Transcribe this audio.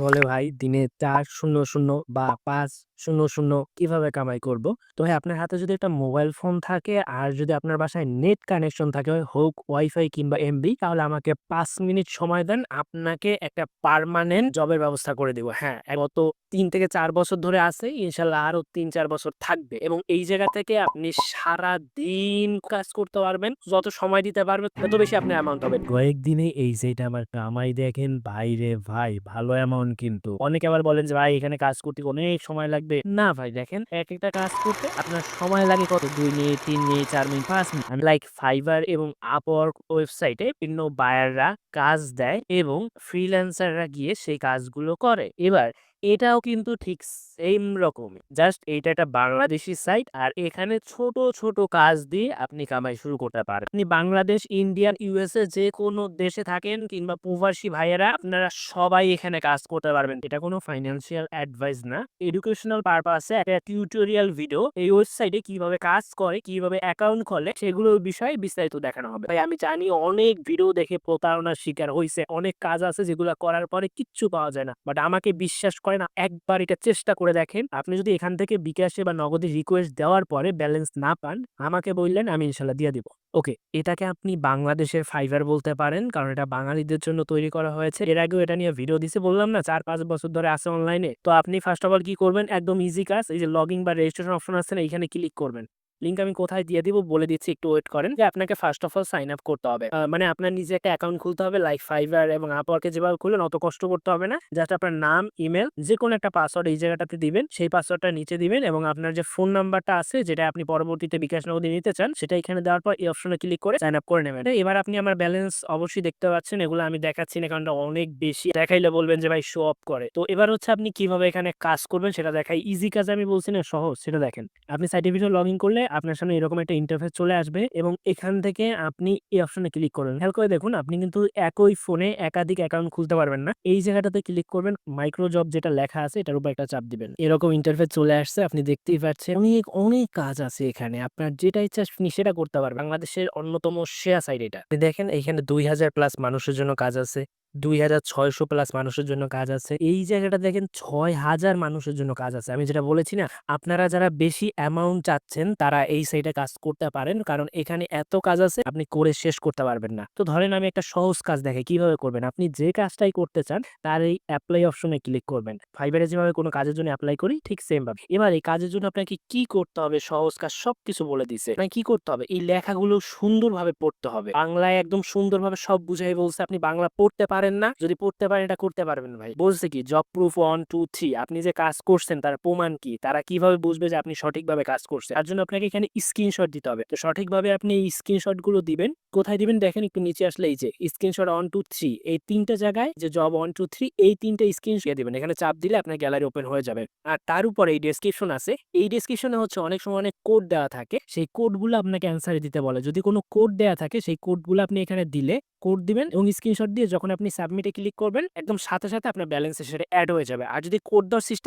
বলে ভাই দিনে চার শূন্য শূন্য বা ৫ শূন্য শূন্য কীভাবে কামাই করব? তো ভাই আপনার হাতে যদি একটা মোবাইল ফোন থাকে আর যদি আপনার বাসায় নেট কানেকশন থাকে হোক ওয়াইফাই কিংবা এমবি তাহলে আমাকে পাঁচ মিনিট সময় দেন। আপনাকে একটা পার্মানেন্ট জবের ব্যবস্থা করে দিব। হ্যাঁ, গত তিন থেকে চার বছর ধরে আছে। ইনশাল্লাহ আরও ৩-৪ বছর থাকবে এবং এই জায়গা থেকে আপনি সারাদিন কাজ করতে পারবেন। যত সময় দিতে পারবেন তত বেশি আপনার অ্যামাউন্ট হবে। কয়েকদিনে এই যেটা আমার কামাই দেখেন ভাইরে ভাই ভালো অ্যামাউন্ট কিন্তু। অনেকে আবার বলেন যে ভাই এখানে কাজ করতে অনেক সময় লাগবে। না ভাই দেখেন এক একটা কাজ করতে আপনার সময় লাগে কত দুই মিনিট, তিন মিনিট, চার মিনিট, পাঁচ মিনিট। লাইক ফাইবার এবং আপওয়ার্ক ওয়েবসাইটে বিভিন্ন বায়াররা কাজ দেয় এবং ফ্রিল্যান্সাররা গিয়ে সেই কাজগুলো করে। এবার এটাও কিন্তু ঠিক সেম রকমই। জাস্ট এইটা একটা বাংলাদেশি সাইট আর এখানে ছোট, ছোট কাজ দিয়ে আপনি কামাই শুরু করতে পারেন। আপনি বাংলাদেশ, ইন্ডিয়া, ইউএসএ যে কোনো দেশে থাকেন কিংবা প্রবাসী ভাইয়েরা আপনারা সবাই এখানে কাজ করতে পারবেন। এটা কোনো ফাইন্যান্সিয়াল অ্যাডভাইস না। এডুকেশনাল পারপাসে একটা টিউটোরিয়াল ভিডিও এই ওয়েবসাইটে কীভাবে কাজ করে, কীভাবে অ্যাকাউন্ট খোলে সেগুলোর বিষয়ে বিস্তারিত দেখানো হবে। ভাই আমি জানি অনেক ভিডিও দেখে প্রতারণার শিকার হয়েছে অনেক কাজ আছে যেগুলো করার পরে কিচ্ছু পাওয়া যায় না। বাট আমাকে বিশ্বাস করেন একবার এটা চেষ্টা করে দেখেন। আপনি যদি এখান থেকে বিকাশে বা নগদে রিকোয়েস্ট দেওয়ার পরে ব্যালেন্স না পান, আমাকে বললেন আমি ইনশাল্লাহ দিয়ে দিব। ওকে, এটাকে আপনি বাংলাদেশের ফাইবার বলতে পারেন। কারণ এটা বাঙালিদের জন্য তৈরি করা হয়েছে। এর আগেও এটা নিয়ে ভিডিও দিছে বললাম না ৪-৫ বছর ধরে আছে অনলাইনে। তো আপনি ফার্স্ট অফ অল কি করবেন একদম ইজি কাজ এই যে লগইন বা রেজিস্ট্রেশন অপশন আছে না এখানে ক্লিক করবেন। লিংক আমি কোথায় দিয়ে দিব বলে দিচ্ছি একটু ওয়েট করেন। যে আপনাকে first of all sign up করতে হবে। মানে আপনার নিজে একটা অ্যাকাউন্ট খুলতে হবে লাইক Fiverr এবং এ যেভাবে খুললেন অত কষ্ট করতে হবে না। জাস্ট আপনার নাম, ইমেইল যেকোনো একটা পাসওয়ার্ড এই জায়গাটাতে দিবেন। সেই পাসওয়ার্ডটা নিচে দিবেন এবং আপনার যে ফোন নাম্বারটা আছে যেটা আপনি পরবর্তীতে বিকাশ নগদে নিতে চান সেটা এখানে দেওয়ার পর এই অপশনে ক্লিক করে সাইন আপ করে নেবেন। এবার আপনি আমার ব্যালেন্স অবশ্যই দেখতে পাচ্ছেন। এগুলো আমি দেখাচ্ছি না অনেক বেশি। দেখাইলে বলবেন যে ভাই শো অফ করে। তো এবার হচ্ছে আপনি কীভাবে এখানে কাজ করবেন সেটা দেখাই। ইজি কাজ আমি বলছি না সহজ সেটা দেখেন। আপনি সার্টিফিকেট লগ ইন করলে আপনার সামনে এরকম একটা ইন্টারফেস চলে আসবে এবং এখান থেকে আপনি এই অপশনে ক্লিক করবেন। খেয়াল করে দেখুন আপনি কিন্তু একই ফোনে একাধিক অ্যাকাউন্ট খুলতে পারবেন না। এই জায়গাটাতে ক্লিক করবেন মাইক্রো জব যেটা লেখা আছে এটার উপর একটা চাপ দিবেন। এরকম ইন্টারফেস চলে আসছে আপনি দেখতেই পাচ্ছেন। অনেক, অনেক কাজ আছে এখানে। আপনার যেটা ইচ্ছা আপনি সেটা করতে পারবেন। বাংলাদেশের অন্যতম শেয়ার সাইট এটা। আপনি দেখেন এখানে ২০০০ প্লাস মানুষের জন্য কাজ আছে। ২৬০০ প্লাস মানুষের জন্য কাজ আছে। এই জায়গাটা দেখেন ৬০০০ মানুষের জন্য কাজ আছে। আমি যেটা বলেছি না, আপনারা যারা বেশি অ্যামাউন্ট চাচ্ছেন, তারা এই সাইটে কাজ করতে পারেন। কারণ এখানে এত কাজ আছে, আপনি করে শেষ করতে পারবেন না। তো ধরেন আমি একটা সহজ কাজ দেখাই, কীভাবে করবেন। আপনি যে কাজটাই করতে চান, তার এই অ্যাপ্লাই অপশনে ক্লিক করবেন। এ যেভাবে কোনো কাজের জন্য অ্যাপ্লাই করি, ঠিক সেম ভাবে। এবার এই কাজের জন্য আপনাকে কি করতে হবে সহজ কাজ সবকিছু বলে দিছে। আপনাকে কি করতে হবে? এই লেখাগুলো সুন্দরভাবে পড়তে হবে। বাংলায় একদম সুন্দরভাবে সব বুঝাই বলছে। আপনি বাংলা পড়তে পারেন না। যদি পড়তে পারেন এটা করতে পারবেন ভাই। বলছে কি জব প্রুফ 1, 2, 3 আপনি যে কাজ করছেন তার প্রমাণ কি? তারা কীভাবে বুঝবে যে আপনি সঠিকভাবে কাজ করছেন? তার জন্য আপনাকে এখানে স্ক্রিনশট দিতে হবে। তো সঠিকভাবে আপনি এই স্ক্রিনশটগুলো দিবেন। কোথায় দিবেন দেখেন একটু নিচে আসলে এই যে স্ক্রিনশট 1, 2, 3 এই ৩ টা জায়গায় যে জব 1, 2, 3 এই ৩ টা স্ক্রিনশট দিবেন। এখানে চাপ দিলে আপনার গ্যালারি ওপেন হয়ে যাবে। আর তার উপরে এই ডেসক্রিপশন আছে। এই ডেসক্রিপশনে হচ্ছে অনেক সময় অনেক কোড দেওয়া থাকে। সেই কোডগুলো আপনাকে অ্যান্সারে দিতে বলে। যদি কোনো কোড দেওয়া থাকে সেই কোডগুলো আপনি এখানে দিলে কোড দিবেন এবং স্ক্রিনশট দিয়ে যখন আপনি সাবমিটে ক্লিক করবেন একদম সাথে, সাথে আপনার ব্যালেন্স সেটা অ্যাড হয়ে যাবে। আর যদি কোড দেওয়ার সিস্টেম